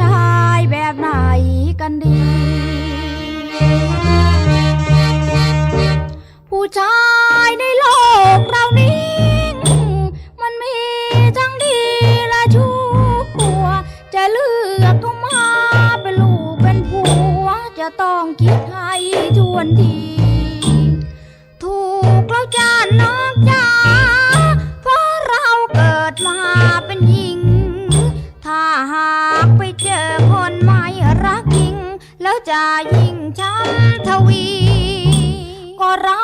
ชายแบบไหนกันดี ผู้ชายในโล จะยิ่งช้นทวี ก็รัก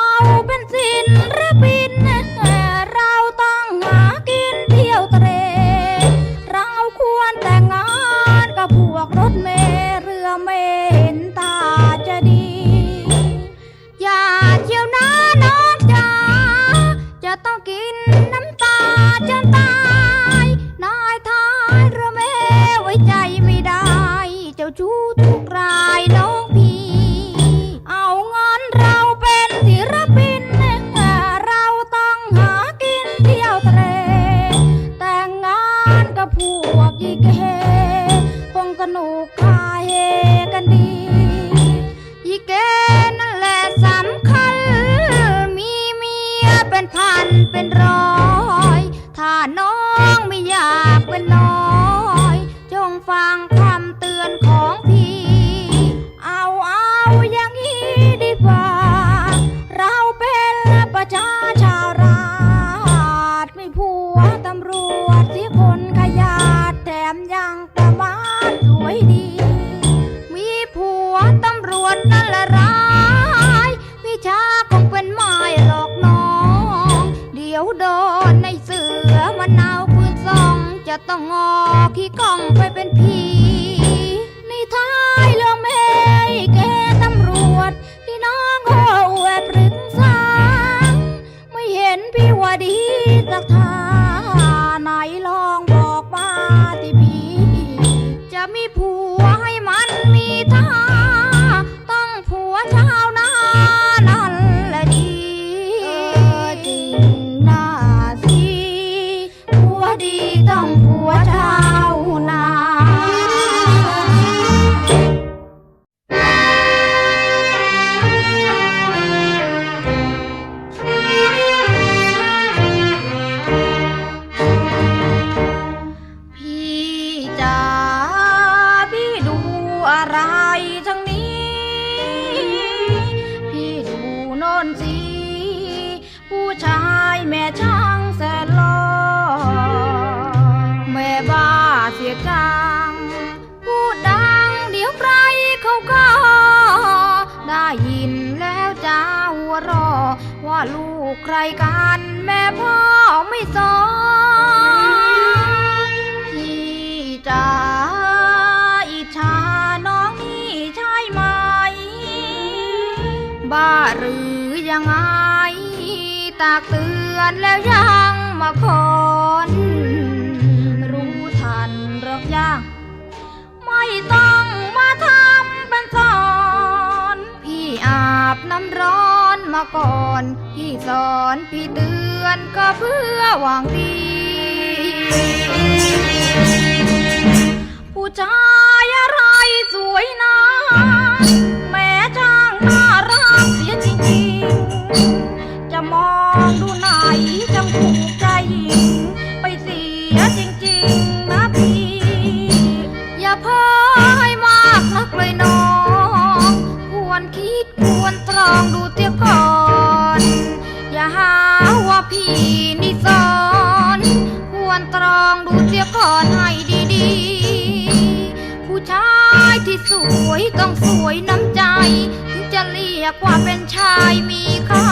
แม่ช่างแสนลอแม่บ้าเสียจังพูดดังเดี๋ยวใครเขาก็ได้ยินแล้วจ้าหัวรอ ว่าลูกใครกันแม่พ่อไม่สอน คนรู้ทันหรอกยังไม่ต้องมาทำเป็นสอนพี่อาบน้ำร้อนมาก่อน พี่สอนพี่เตือนก็เพื่อหวังดี ผู้ชายอะไรสวยนา องดูเตี้ยก่อน อย่าหาว่าพี่นี่สอน ควรตรองดูเตี้ยก่อนให้ดีๆ ผู้ชายที่สวยต้องสวยน้ำใจ ถึงจะเรียกว่าเป็นชายมีค่า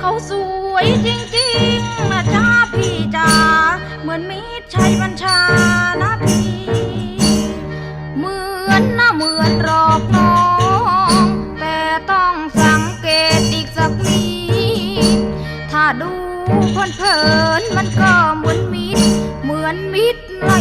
เขาสวยจริงๆนะจ้าพี่จ๋าเหมือนมีตรชัยบัญชานะพี่ เหมือนนะเหมือนรอ มันเพลินมันก็เหมือนมิดเหมือนมิดไล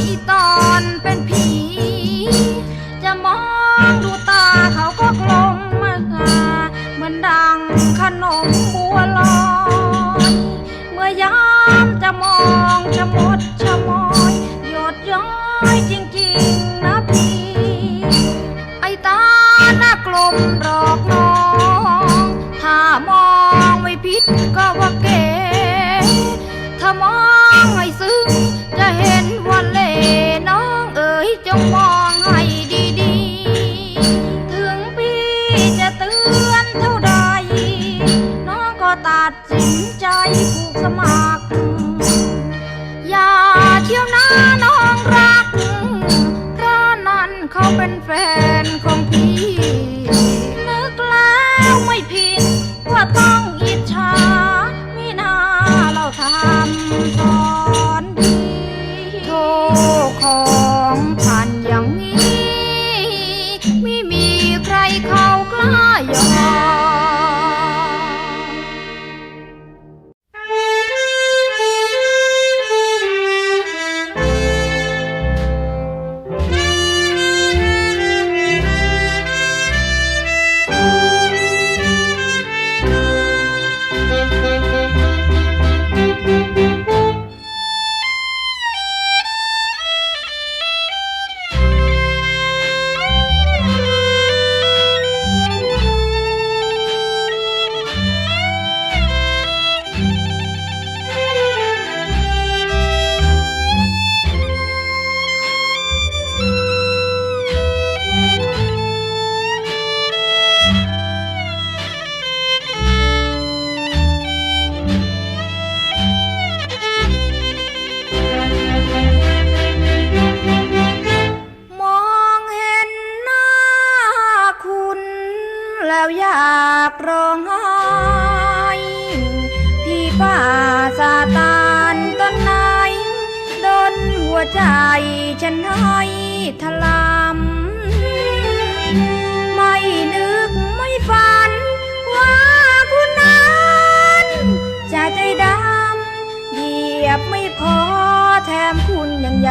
ย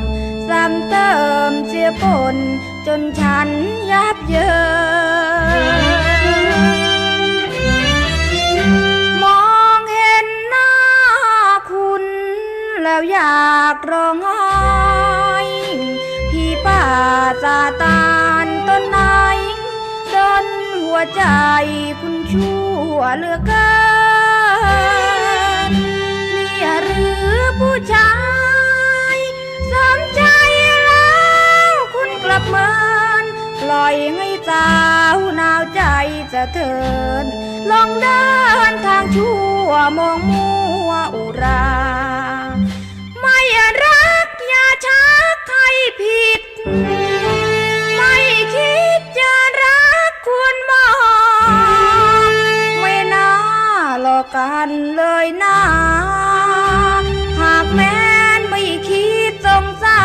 ำซ้ำเติมเสียปนจนฉันยับเยินมองเห็นหน้าคุณ แล้วอยากร้องไห้พี่ป่าซาตานต้นไหนจนหัวใจคุณชั่วเหลือเกินเมียหรือผู้ชาย อยให้สาวหนาวใจสะเทินลองเดินทางชั่วมองมัวอุรา ไม่รักอย่าชักให้ผิด ไม่คิดจะรักควรบอกไม่น่าหลอกกันเลยนะหากแม้นไม่คิดสงสา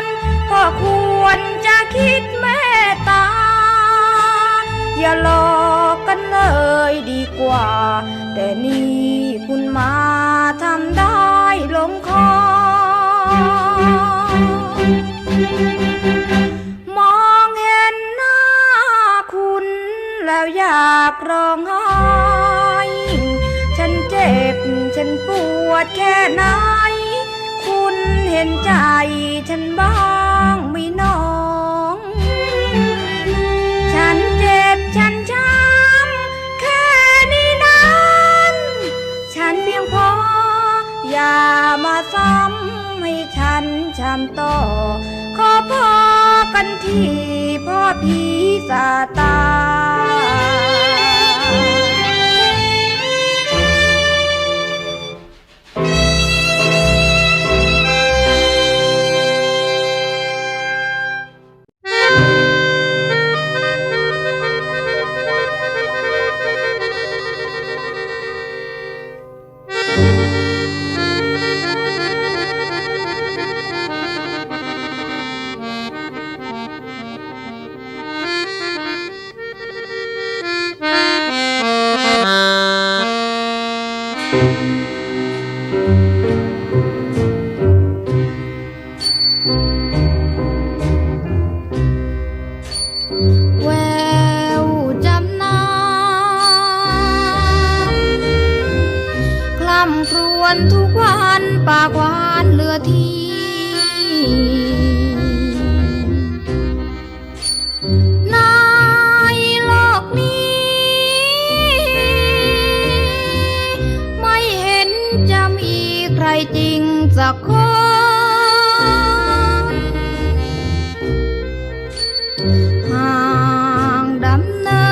ร ก็ควรจะคิด อย่าหลอกกันเลยดีกว่า แต่นี่คุณมาทำได้ลงคอ มองเห็นหน้าคุณแล้วอยากร้องไห้ฉันเจ็บฉันปวดแค่ไหน คุณเห็นใจฉันบ้างไหม่น้อง ช้ำต่อ ขอพอกันที่พ่อผีสาตา จะคงห่างดำเนิ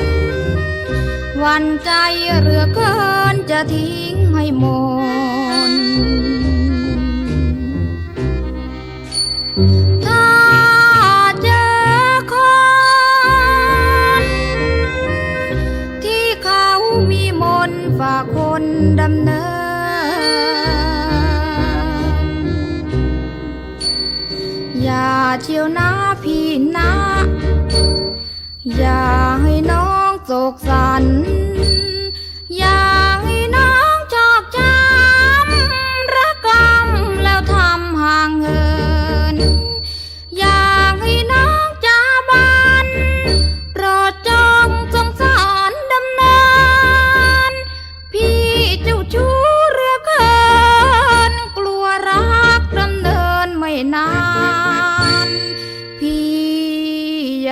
นวันใจเรือเกินจะทิ้งให้หมด เชียวนะพี่นะ อย่าให้น้องโศกสันอย่า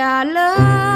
I love.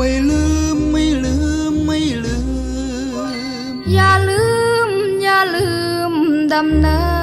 ไม่ลืมไม่ลืมไม่ลืม อย่าลืม อย่าลืมดำเนิน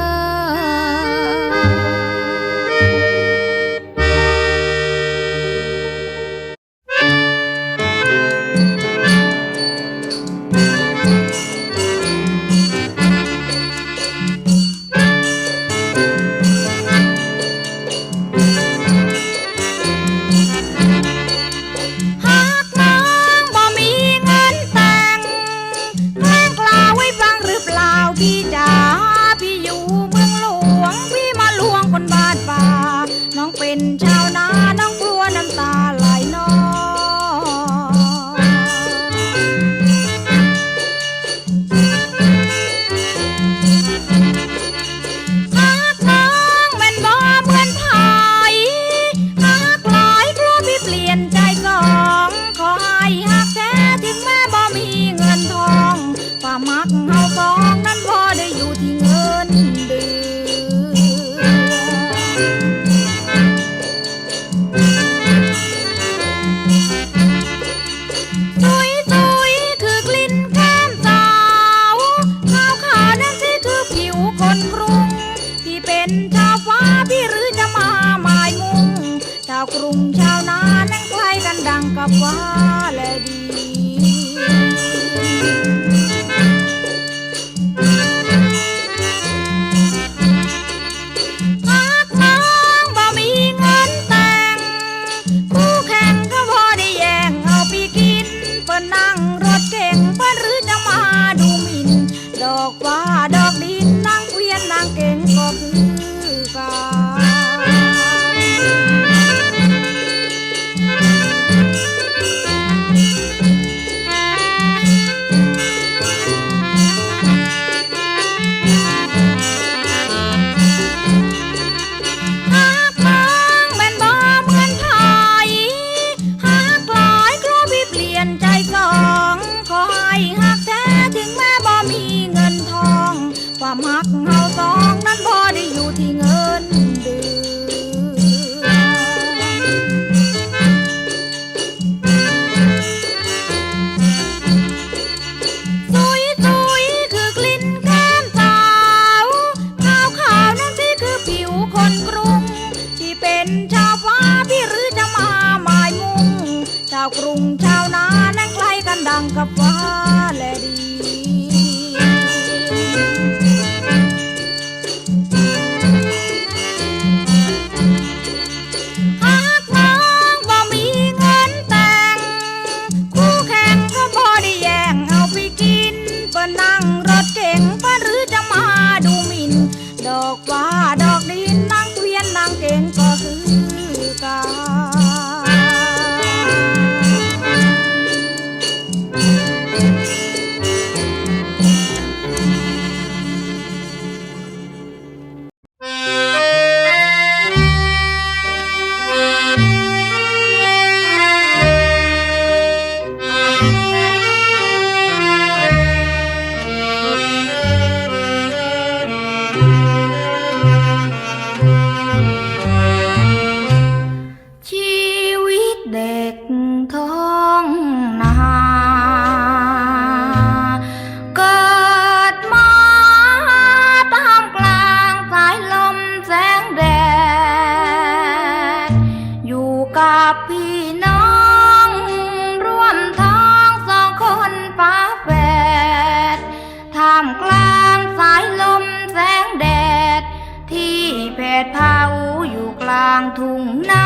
làng thùng na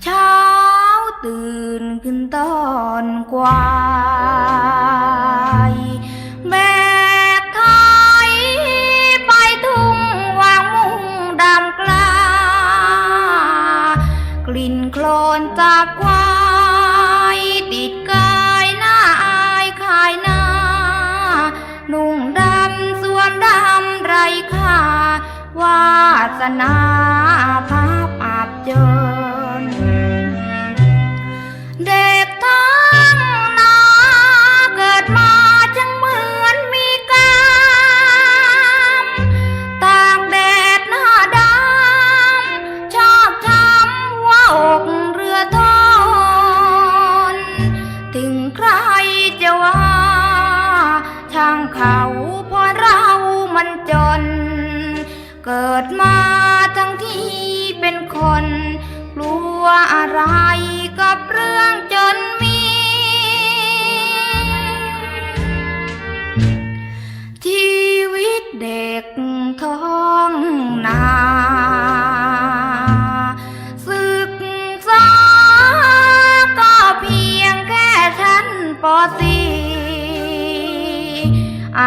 cháo từ kinh tòn qua. i Sagana.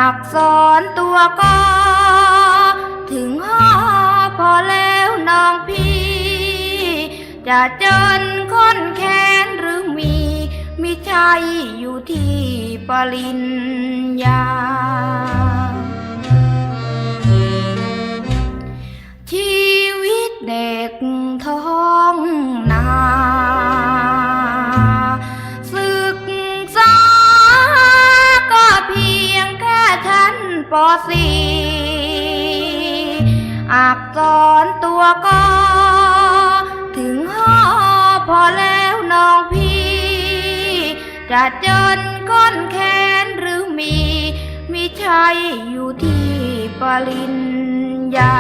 อักษรตัวกอถึงหอพอแล้วน้องพี่ จะจนคนแค้นหรือมี มิใช่อยู่ที่ปริญ สี่อักษรตัวกอถึงหอพอแล้วน้องพี่ จะจนก้นแขนหรือมีมิใช่อยู่ที่ปริญญา